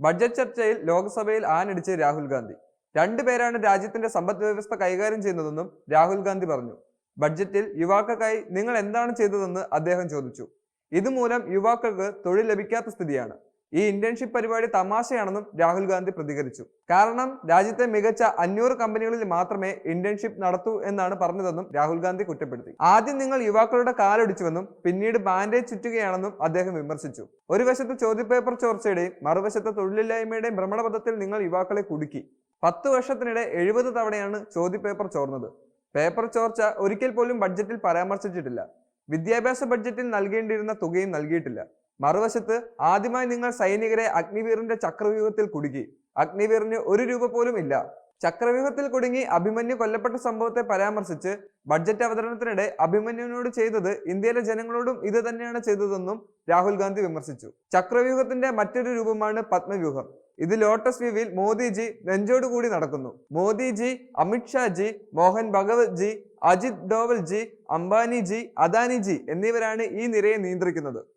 Budget ചർച്ചയിൽ ലോക്സഭയിൽ ആനടിച്ച് രാഹുൽ ഗാന്ധി. രണ്ടുപേരാണ് രാജ്യത്തിന്റെ സമ്പദ് വ്യവസ്ഥ കൈകാര്യം ചെയ്യുന്നതെന്നും രാഹുൽ ഗാന്ധി പറഞ്ഞു. ബഡ്ജറ്റിൽ യുവാക്കൾക്കായി നിങ്ങൾ എന്താണ് ചെയ്തതെന്ന് അദ്ദേഹം ചോദിച്ചു. ഇതുമൂലം യുവാക്കൾക്ക് തൊഴിൽ ലഭിക്കാത്ത സ്ഥിതിയാണ്. ഈ ഇന്റേൺഷിപ്പ് പരിപാടി തമാശയാണെന്നും രാഹുൽ ഗാന്ധി പ്രതികരിച്ചു. കാരണം രാജ്യത്തെ മികച്ച അഞ്ഞൂറ് കമ്പനികളിൽ മാത്രമേ ഇന്റേൺഷിപ്പ് നടത്തൂ എന്നാണ് പറഞ്ഞതെന്നും രാഹുൽ ഗാന്ധി കുറ്റപ്പെടുത്തി. ആദ്യം നിങ്ങൾ യുവാക്കളുടെ കാലൊടിച്ചുവെന്നും പിന്നീട് ബാൻഡേജ് ചുറ്റുകയാണെന്നും അദ്ദേഹം വിമർശിച്ചു. ഒരു വശത്ത് ചോദ്യപേപ്പർ ചോർച്ചയുടെയും മറുവശത്ത് തൊഴിലില്ലായ്മയുടെയും ഭ്രമണപഥത്തിൽ നിങ്ങൾ യുവാക്കളെ കുടുക്കി. പത്ത് വർഷത്തിനിടെ എഴുപത് തവണയാണ് ചോദ്യപേപ്പർ ചോർന്നത്. പേപ്പർ ചോർച്ച ഒരിക്കൽ പോലും ബഡ്ജറ്റിൽ പരാമർശിച്ചിട്ടില്ല. വിദ്യാഭ്യാസ ബഡ്ജറ്റിൽ നൽകേണ്ടിയിരുന്ന തുകയും നൽകിയിട്ടില്ല. മറുവശത്ത് ആദ്യമായി നിങ്ങൾ സൈനികരെ അഗ്നിവീറിന്റെ ചക്രവ്യൂഹത്തിൽ കുടുക്കി. അഗ്നിവീറിന് ഒരു രൂപ പോലും ഇല്ല. ചക്രവ്യൂഹത്തിൽ കുടുങ്ങി അഭിമന്യു കൊല്ലപ്പെട്ട സംഭവത്തെ പരാമർശിച്ച് ബഡ്ജറ്റ് അവതരണത്തിനിടെ അഭിമന്യുവിനോട് ചെയ്തത് ഇന്ത്യയിലെ ജനങ്ങളോടും ഇത് തന്നെയാണ് ചെയ്തതെന്നും രാഹുൽ ഗാന്ധി വിമർശിച്ചു. ചക്രവ്യൂഹത്തിന്റെ മറ്റൊരു രൂപമാണ് പത്മവ്യൂഹം. ഇത് ലോട്ടസ് വ്യൂവിൽ മോദിജി നെഞ്ചോടുകൂടി നടക്കുന്നു. മോദിജി അമിത്ഷാജി മോഹൻ ഭഗവത് ജി അജിത് ഡോവൽ ജി അംബാനിജി അദാനിജി എന്നിവരാണ് ഈ നിരയെ നിയന്ത്രിക്കുന്നത്.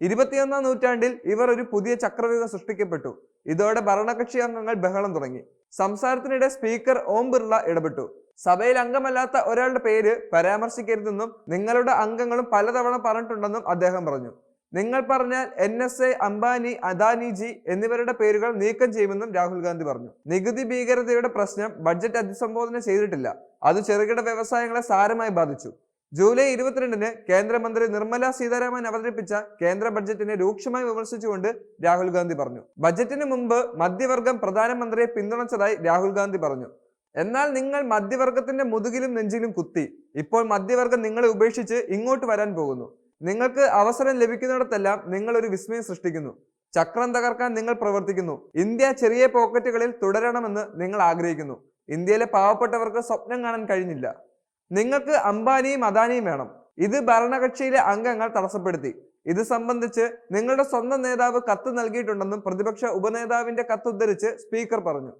ഇരുപത്തിയൊന്നാം നൂറ്റാണ്ടിൽ ഇവർ ഒരു പുതിയ ചക്രവ്യൂഹം സൃഷ്ടിക്കപ്പെട്ടു. ഇതോടെ ഭരണകക്ഷി അംഗങ്ങൾ ബഹളം തുടങ്ങി. സംസാരത്തിനിടെ സ്പീക്കർ ഓം ബിർള ഇടപെട്ടു. സഭയിൽ അംഗമല്ലാത്ത ഒരാളുടെ പേര് പരാമർശിക്കരുതെന്നും നിങ്ങളുടെ അംഗങ്ങളും പലതവണ പറഞ്ഞിട്ടുണ്ടെന്നും അദ്ദേഹം പറഞ്ഞു. നിങ്ങൾ പറഞ്ഞാൽ N S A Ambani Adaniji എന്നിവരുടെ പേരുകൾ നീക്കം ചെയ്യുമെന്നും രാഹുൽ ഗാന്ധി പറഞ്ഞു. നികുതി ഭീകരതയുടെ പ്രശ്നം ബഡ്ജറ്റ് അഭിസംബോധന ചെയ്തിട്ടില്ല. അത് ചെറുകിട വ്യവസായങ്ങളെ സാരമായി ബാധിച്ചു. ജൂലൈ ഇരുപത്തിരണ്ടിന് കേന്ദ്രമന്ത്രി നിർമ്മല സീതാരാമൻ അവതരിപ്പിച്ച കേന്ദ്ര ബഡ്ജറ്റിനെ രൂക്ഷമായി വിമർശിച്ചുകൊണ്ട് രാഹുൽ ഗാന്ധി പറഞ്ഞു. ബജറ്റിന് മുമ്പ് മധ്യവർഗം പ്രധാനമന്ത്രിയെ പിന്തുണച്ചതായി രാഹുൽ ഗാന്ധി പറഞ്ഞു. എന്നാൽ നിങ്ങൾ മധ്യവർഗത്തിന്റെ മുതുകിലും നെഞ്ചിലും കുത്തി. ഇപ്പോൾ മധ്യവർഗം നിങ്ങളെ ഉപേക്ഷിച്ച് ഇങ്ങോട്ട് വരാൻ പോകുന്നു. നിങ്ങൾക്ക് അവസരം ലഭിക്കുന്നിടത്തെല്ലാം നിങ്ങൾ ഒരു വിസ്മയം സൃഷ്ടിക്കുന്നു. ചക്രം തകർക്കാൻ നിങ്ങൾ പ്രവർത്തിക്കുന്നു. ഇന്ത്യ ചെറിയ പോക്കറ്റുകളിൽ തുടരണമെന്ന് നിങ്ങൾ ആഗ്രഹിക്കുന്നു. ഇന്ത്യയിലെ പാവപ്പെട്ടവർക്ക് സ്വപ്നം കാണാൻ കഴിഞ്ഞില്ല. നിങ്ങൾക്ക് അംബാനിയും അദാനിയും വേണം. ഇത് ഭരണകക്ഷിയിലെ അംഗങ്ങൾ തടസ്സപ്പെടുത്തി. ഇത് സംബന്ധിച്ച് നിങ്ങളുടെ സ്വന്തം നേതാവ് കത്ത് നൽകിയിട്ടുണ്ടെന്നും പ്രതിപക്ഷ ഉപനേതാവിന്റെ കത്ത് ഉദ്ധരിച്ച് സ്പീക്കർ പറഞ്ഞു.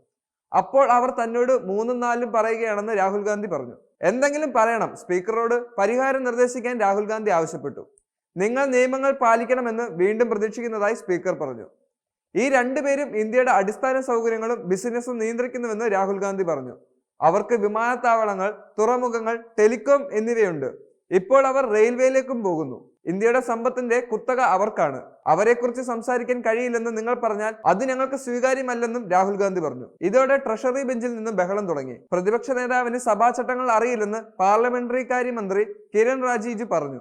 അപ്പോൾ അവർ തന്നോട് മൂന്നും നാലും പറയുകയാണെന്ന് രാഹുൽ ഗാന്ധി പറഞ്ഞു. എന്തെങ്കിലും പറയണം. സ്പീക്കറോട് പരിഹാരം നിർദ്ദേശിക്കാൻ രാഹുൽ ഗാന്ധി ആവശ്യപ്പെട്ടു. നിങ്ങൾ നിയമങ്ങൾ പാലിക്കണമെന്ന് വീണ്ടും പ്രതീക്ഷിക്കുന്നതായി സ്പീക്കർ പറഞ്ഞു. ഈ രണ്ടുപേരും ഇന്ത്യയുടെ അടിസ്ഥാന സൗകര്യങ്ങളും ബിസിനസ്സും നിയന്ത്രിക്കുന്നുവെന്ന് രാഹുൽ ഗാന്ധി പറഞ്ഞു. അവർക്ക് വിമാനത്താവളങ്ങൾ തുറമുഖങ്ങൾ ടെലികോം എന്നിവയുണ്ട്. ഇപ്പോൾ അവർ റെയിൽവേയിലേക്കും പോകുന്നു. ഇന്ത്യയുടെ സമ്പത്തിന്റെ കുത്തക അവർക്കാണ്. അവരെക്കുറിച്ച് സംസാരിക്കാൻ കഴിയില്ലെന്ന് നിങ്ങൾ പറഞ്ഞാൽ അത് ഞങ്ങൾക്ക് സ്വീകാര്യമല്ലെന്നും രാഹുൽ ഗാന്ധി പറഞ്ഞു. ഇതോടെ ട്രഷറി ബെഞ്ചിൽ നിന്നും ബഹളം തുടങ്ങി. പ്രതിപക്ഷ നേതാവിന് സഭാ ചട്ടങ്ങൾ അറിയില്ലെന്ന് പാർലമെന്ററി കാര്യമന്ത്രി കിരൺ റാജിജു പറഞ്ഞു.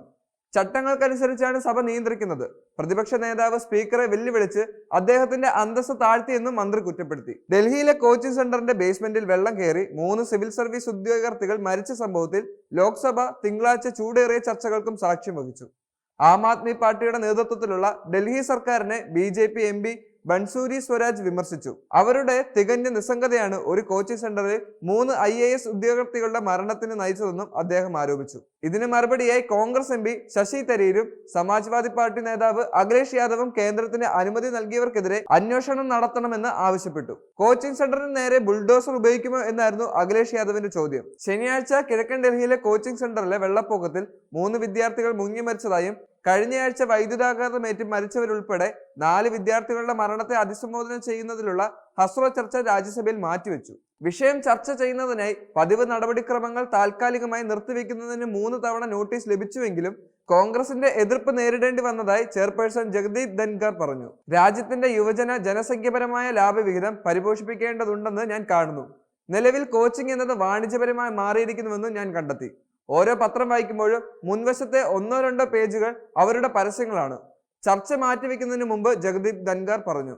ചട്ടങ്ങൾക്കനുസരിച്ചാണ് സഭ നിയന്ത്രിക്കുന്നത്. പ്രതിപക്ഷ നേതാവ് സ്പീക്കറെ വെല്ലുവിളിച്ച് അദ്ദേഹത്തിന്റെ അന്തസ്സ് താഴ്ത്തിയെന്നും മന്ത്രി കുറ്റപ്പെടുത്തി. ഡൽഹിയിലെ കോച്ചിംഗ് സെന്ററിന്റെ ബേസ്മെന്റിൽ വെള്ളം കയറി മൂന്ന് സിവിൽ സർവീസ് ഉദ്യോഗാർത്ഥികൾ മരിച്ച സംഭവത്തിൽ ലോക്സഭ തിങ്കളാഴ്ച ചൂടേറിയ ചർച്ചകൾക്കും സാക്ഷ്യം വഹിച്ചു. ആം ആദ്മി പാർട്ടിയുടെ നേതൃത്വത്തിലുള്ള ഡൽഹി സർക്കാരിനെ B J P M P Bansuri Swaraj വിമർശിച്ചു. അവരുടെ തികഞ്ഞ നിസ്സംഗതയാണ് ഒരു കോച്ചിംഗ് സെന്ററിൽ മൂന്ന് ഐ ഉദ്യോഗാർത്ഥികളുടെ മരണത്തിന് നയിച്ചതെന്നും അദ്ദേഹം ആരോപിച്ചു. ഇതിന് മറുപടിയായി കോൺഗ്രസ് എം പി ശശി തരൂരും സമാജ്വാദി പാർട്ടി നേതാവ് അഖിലേഷ് യാദവും കേന്ദ്രത്തിന് അനുമതി നൽകിയവർക്കെതിരെ അന്വേഷണം നടത്തണമെന്ന് ആവശ്യപ്പെട്ടു. കോച്ചിംഗ് സെന്ററിന് നേരെ ബുൾഡോസർ ഉപയോഗിക്കുമോ എന്നായിരുന്നു അഖിലേഷ് യാദവിന്റെ ചോദ്യം. ശനിയാഴ്ച കിഴക്കൻ ഡൽഹിയിലെ കോച്ചിംഗ് സെന്ററിലെ വെള്ളപ്പൊക്കത്തിൽ മൂന്ന് വിദ്യാർത്ഥികൾ മുങ്ങി മരിച്ചതായും കഴിഞ്ഞയാഴ്ച വൈദ്യുതാഘാതമേറ്റ് മരിച്ചവരുൾപ്പെടെ നാല് വിദ്യാർത്ഥികളുടെ മരണത്തെ അഭിസംബോധന ചെയ്യുന്നതിലുള്ള ഹസ്ര ചർച്ച രാജ്യസഭയിൽ മാറ്റിവെച്ചു. വിഷയം ചർച്ച ചെയ്യുന്നതിനായി പതിവ് നടപടിക്രമങ്ങൾ താൽക്കാലികമായി നിർത്തിവെക്കുന്നതിന് മൂന്ന് തവണ നോട്ടീസ് ലഭിച്ചുവെങ്കിലും കോൺഗ്രസിന്റെ എതിർപ്പ് നേരിടേണ്ടി വന്നതായി ചെയർപേഴ്സൺ ജഗദീപ് ധൻഖർ പറഞ്ഞു. രാജ്യത്തിന്റെ യുവജന ജനസംഖ്യപരമായ ലാഭവിഹിതം പരിപോഷിപ്പിക്കേണ്ടതുണ്ടെന്ന് ഞാൻ കാണുന്നു. നിലവിൽ കോച്ചിങ് എന്നത് വാണിജ്യപരമായി മാറിയിരിക്കുന്നുവെന്നും ഞാൻ കണ്ടെത്തി. ഓരോ പത്രം വായിക്കുമ്പോഴും മുൻവശത്തെ ഒന്നോ രണ്ടോ പേജുകൾ അവരുടെ പരസ്യങ്ങളാണ്. ചർച്ച മാറ്റിവെക്കുന്നതിന് മുമ്പ് ജഗദീപ് ധൻഖർ പറഞ്ഞു.